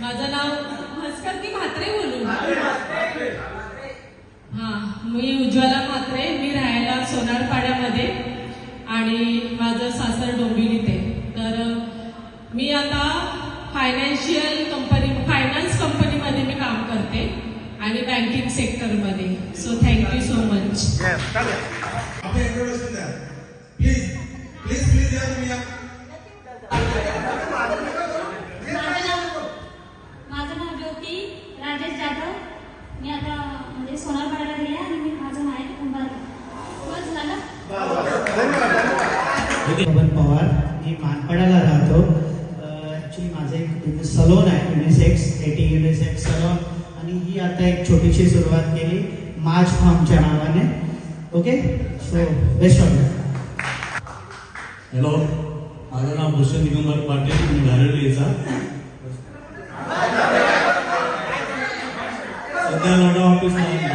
माझं नाव भास्कर की म्हात्रे बोलू हा मी उज्ज्वला म्हात्रे मी राहायला सोनारपाड्यामध्ये आणि माझं सासर ते तर मी आता फायनान्शियल कंपनी फायनान्स कंपनीमध्ये मी काम करते आणि बँकिंग सेक्टरमध्ये so thank you so much please Pawan Pawar मी मानपड्याला राहतो. ॲक्च्युली माझं एक सलोन आहे युनिसेक्स एटी युनिसेक्स सलोन आणि ही आता एक छोटीशी सुरुवात केली. माझ फॉर्मच्या नावाने. Okay? So best of hello माझं नाव भूषण दिगंबर पाटील मी घालवलीचा सध्या लॉडा मध्ये.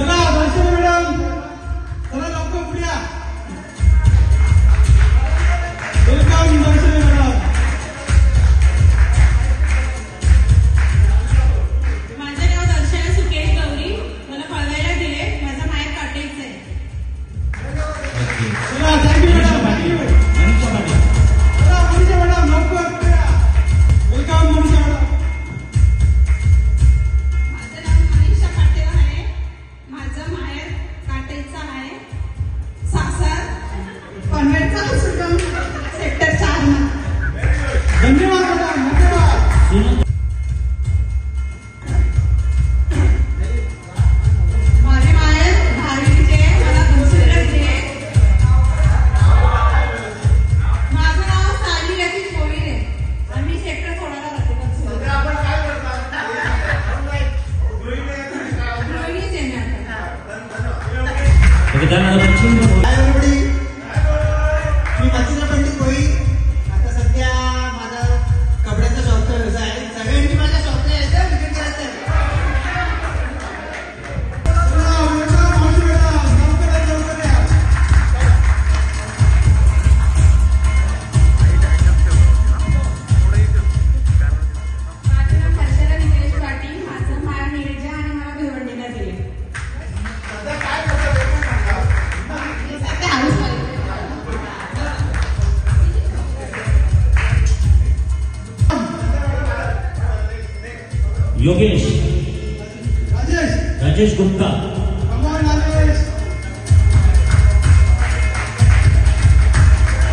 Bravo,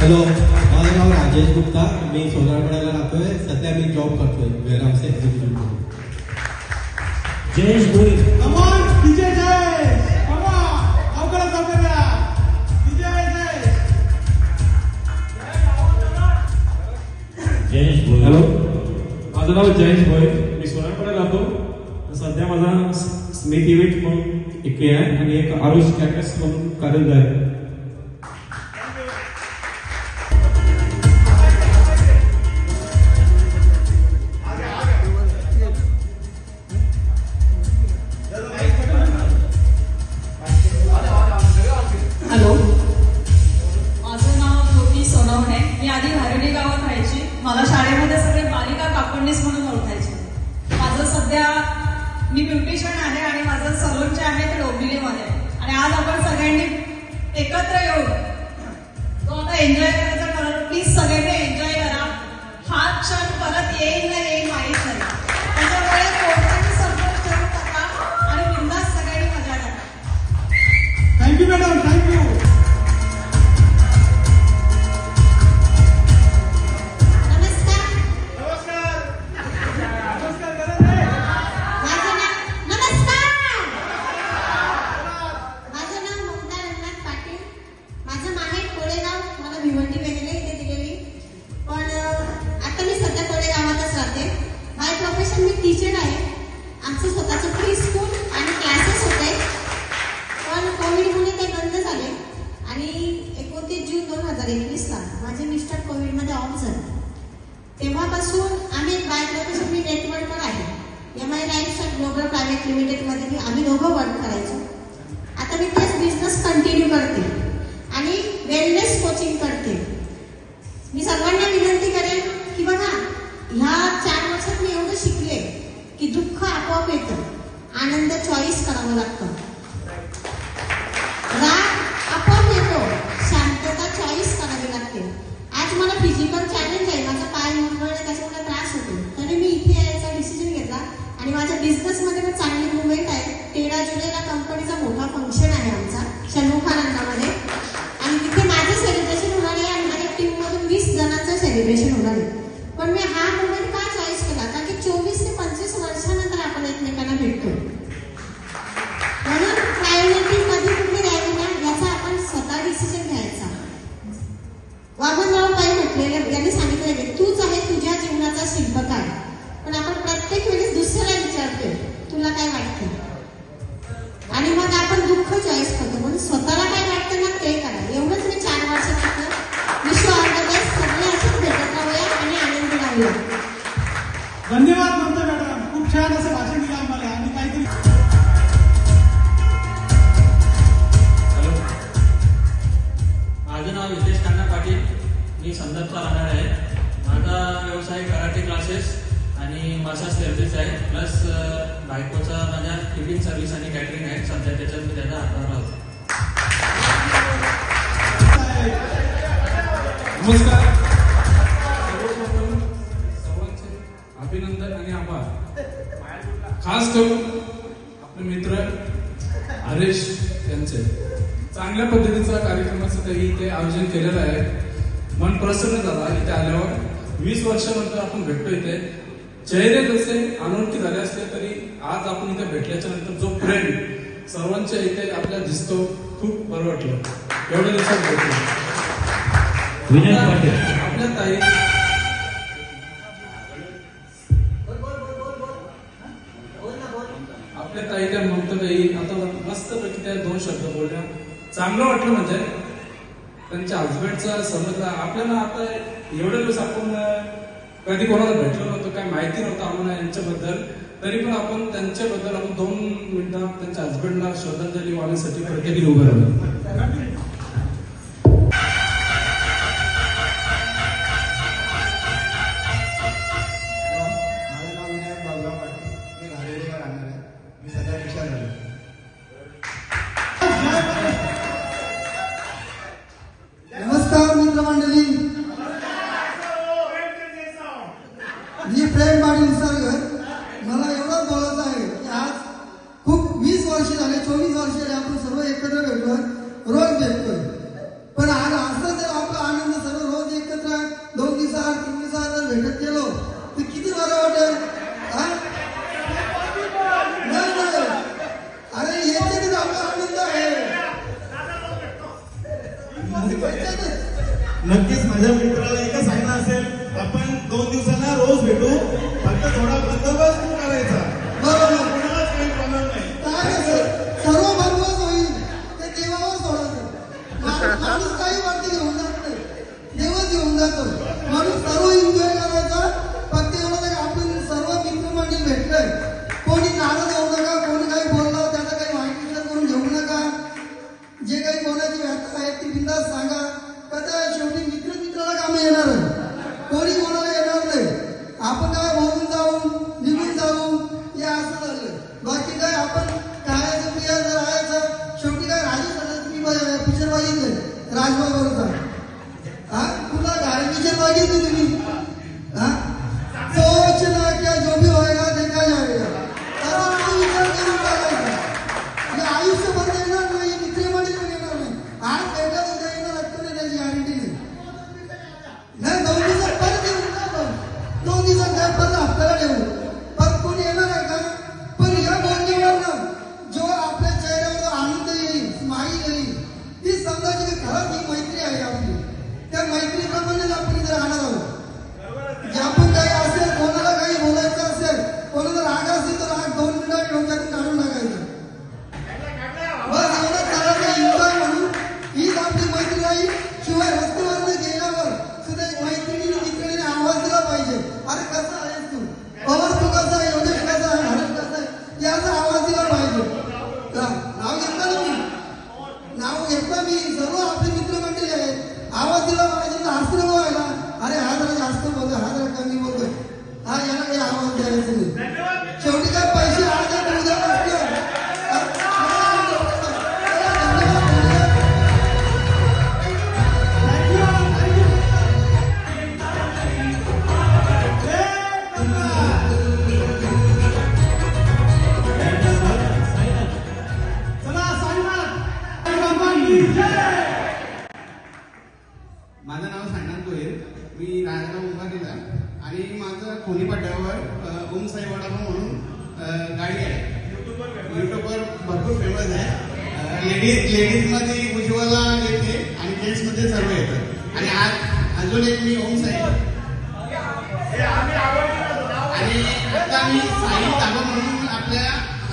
हॅलो माझं नाव राजेश गुप्ता. मी सोनारपड्याला राहतोय. सध्या मी जॉब करतोय. वेरामचे executive Jayesh Bhoir. Come on Vijay Jayesh कमा हॅलो. माझं नाव जयेश भोय मी सोनारपड्याला राहतो. सध्या माझा स्मिथ इव्हेंट म्हणून एक आहे आणि एक आरोग्य कॅम्पस म्हणून कार्यरत आहे. फॉर्म झाली तेव्हापासून आम्ही बायकपासून मी नेटवर्कवर आहे. M I life global private लिमिटेडमध्ये आम्ही दोघं वर्क करायचो. आता मी तेच बिझनेस कंटिन्यू करते. आणि वेलनेस कोचिंग करते. मी सर्वांना विनंती करेन की बघा ह्या चार वर्षात मी एवढं शिकले की दुःख आपोआप येतं. आनंद चॉईस करावं लागतं. राग आपोआप येतो. शांतता चॉईस करावी लागते. आज मला फिजिकल चॅलेंज आहे. माझा पाय मुरगळणे त्याच्यामुळे त्रास होतो. तरी मी इथे यायचा डिसिजन घेतला. आणि माझ्या बिझनेसमध्ये पण चांगली खास करून आपले मित्र हरेश यांचे. चांगल्या पद्धतीचा कार्यक्रमाचं काही इथे आयोजन केलेलं आहे. मन प्रसन्न झाला इथे आल्यावर. वीस वर्षानंतर आपण भेटतो इथे. चेहरे जसे अनोळखी झाले असले तरी आज आपण इथे भेटल्याच्या नंतर जो प्रेम सर्वांच्या इथे आपल्याला दिसतो खूप बरं वाटलं. एवढ्या दिवसात भेटलो विनय पाटील. आपल्या ताई चांगलं वाटलं म्हणजे. त्यांच्या हजबंडचं समजलं. आपल्याला आता एवढे दिवस आपण कधी कोणाला भेटलो नव्हतो काय माहिती नव्हतं आम्हाला यांच्याबद्दल. तरी पण आपण त्यांच्याबद्दल आपण दोन मिनिटं त्यांच्या हजबंडला श्रद्धांजली वाहण्यासाठी प्रत्येकी उभं राहिलो. प्रेम आणि निसर्ग मला एवढंच बोलायचं आहे की आज खूप वीस वर्ष झाले चोवीस वर्ष झाले आपण सर्व एकत्र भेटतो रोज भेटतोय. पण आज असं जर आपला आनंद सर्व रोज एकत्र दोन दिवसा तीन दिवसा जर भेटत गेलो तर किती बरं वाटेल? अरे याच्यातच आपला आनंद आहे. नक्कीच माझ्या मित्राला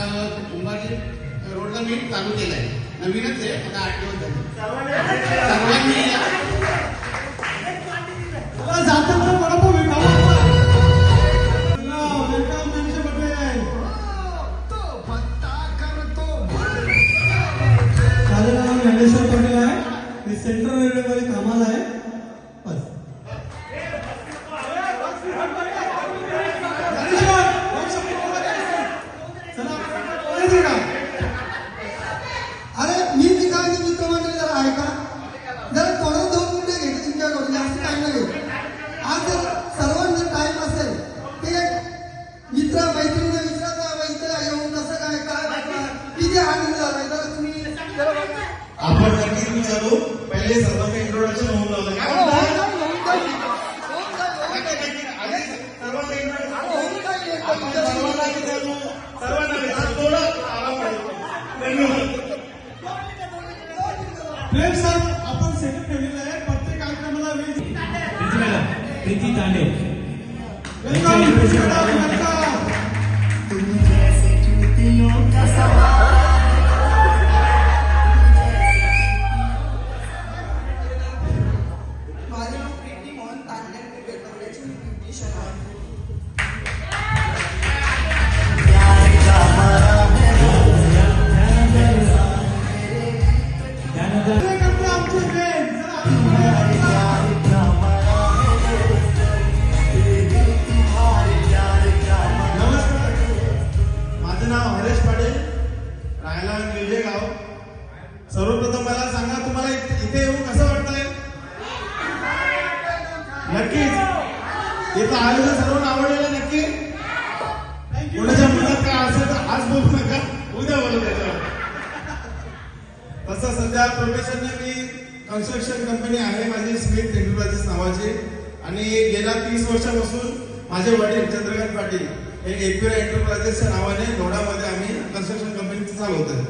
कुंभारी रोडला मी चालू केलं आहे नवीनच आहे आता आठ दिवस झाले. सर्वांनी जातात तर माझं नाव ज्ञानेश्वर आहे. मी सेंट्रल रेल्वेमध्ये कामाला आहे. Beleza, आयोजन सर्वांना आवडलेलं नक्की? कोणाच्या मनात काय असेल तर आज बोलू नका. उद्या बोलू त्याच्यावर. तसं सध्या प्रोफेशनने मी कन्स्ट्रक्शन कंपनी आहे. माझी स्मिथ एंटरप्राइजेस नावाची. आणि गेल्या तीस वर्षापासून माझे वडील चंद्रकांत पाटील हे एकविरा एंटरप्राइजेसच्या नावाने नोडामध्ये आम्ही कन्स्ट्रक्शन कंपनी चालवतोय.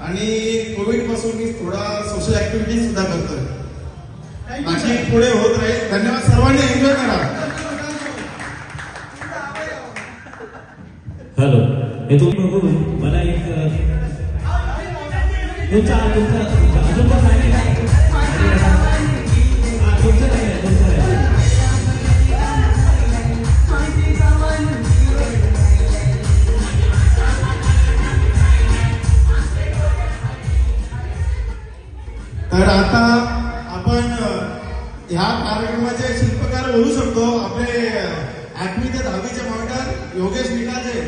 आणि कोविडपासून मी थोडा सोशल ऍक्टिव्हिटी सुद्धा करतोय. बाकी पुढे होत राहील. धन्यवाद. सर्वांनी एन्जॉय करा. हॅलो. हे तुम्ही बघू मला एक तुमचा तुमचा अजून पण सांगितलं तुमचं नाही तुमचं आहे. तर आता आपण ह्या कार्यक्रमाचे शिल्पकार बोलू शकतो. आपले आठवी ते दहावीचे मॉनिटर योगेश निकाजे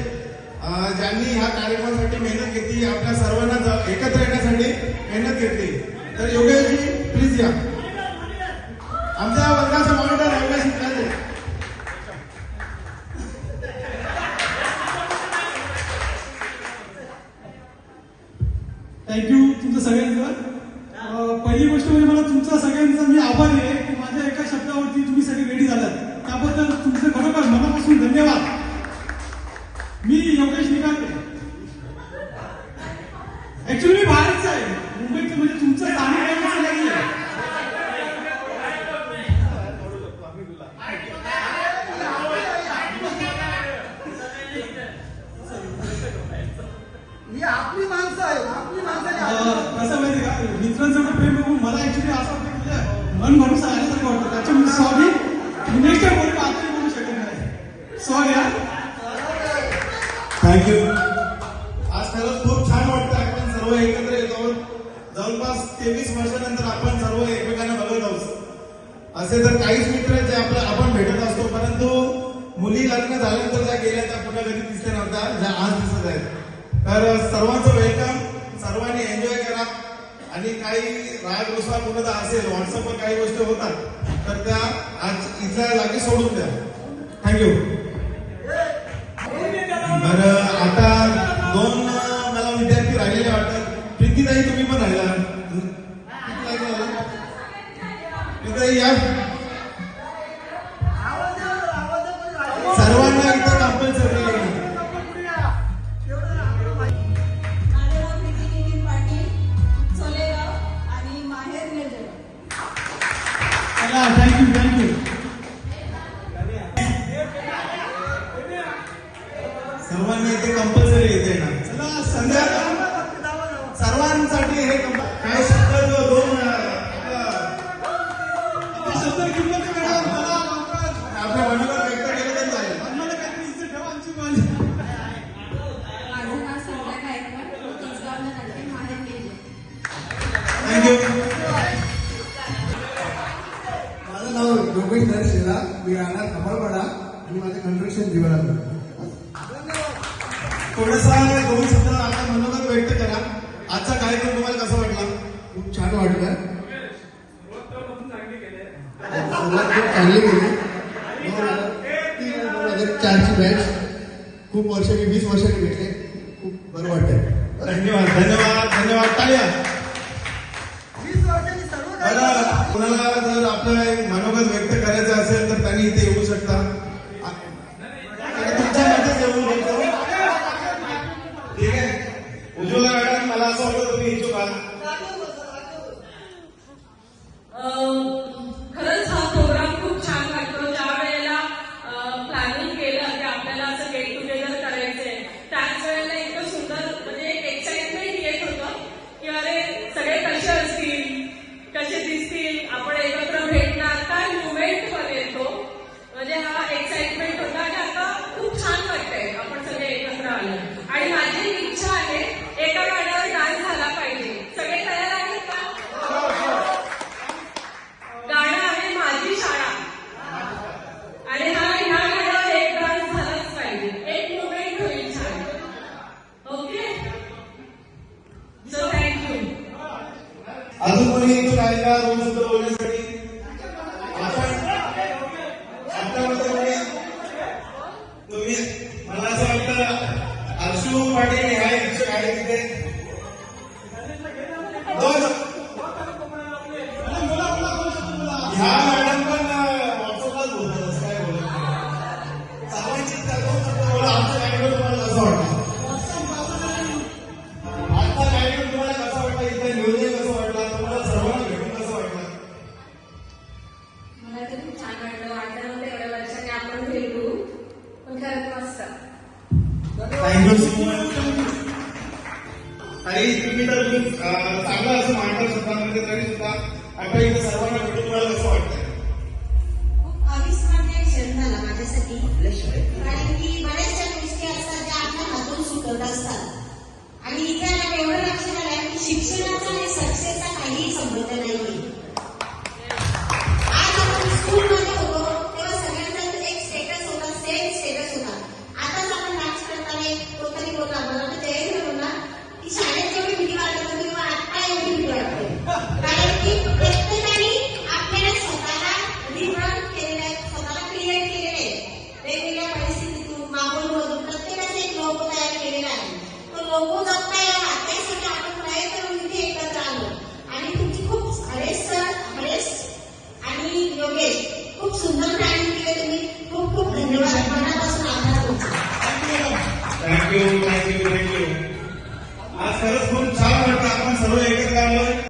ज्यांनी ह्या कार्यक्रमासाठी मेहनत घेतली आपल्या सर्वांना एकत्र येण्यासाठी मेहनत घेतली. तर योगेशजी प्लीज या. मला ऍक्च्युली असं वाटतं की म्हणजे मन भरून सांगण्यासारखं वाटतं त्याच्यामुळे सॉरी नेक्स्ट आणि काही राग रुसवा कुणाचा असेल व्हॉट्सअपवर काही गोष्टी होतात तर त्या आज इथल्या जागी सोडून द्या. थँक्यू बरं आता दोन मला विद्यार्थी राहिलेले वाटतात. प्रीतीताई तुम्ही पण राहिला. प्रीतीताई प्रीतीताई या. कार्यक्रम तुम्हाला कसा वाटला? खूप छान वाटलं. चांगली गेली चारची बॅच खूप वर्षांनी वीस वर्षांनी भेटले खूप बरं वाटतंय धन्यवाद धन्यवाद धन्यवाद टाळ्या അതുപോലെ ഈ ചൈന റോഡുകൾ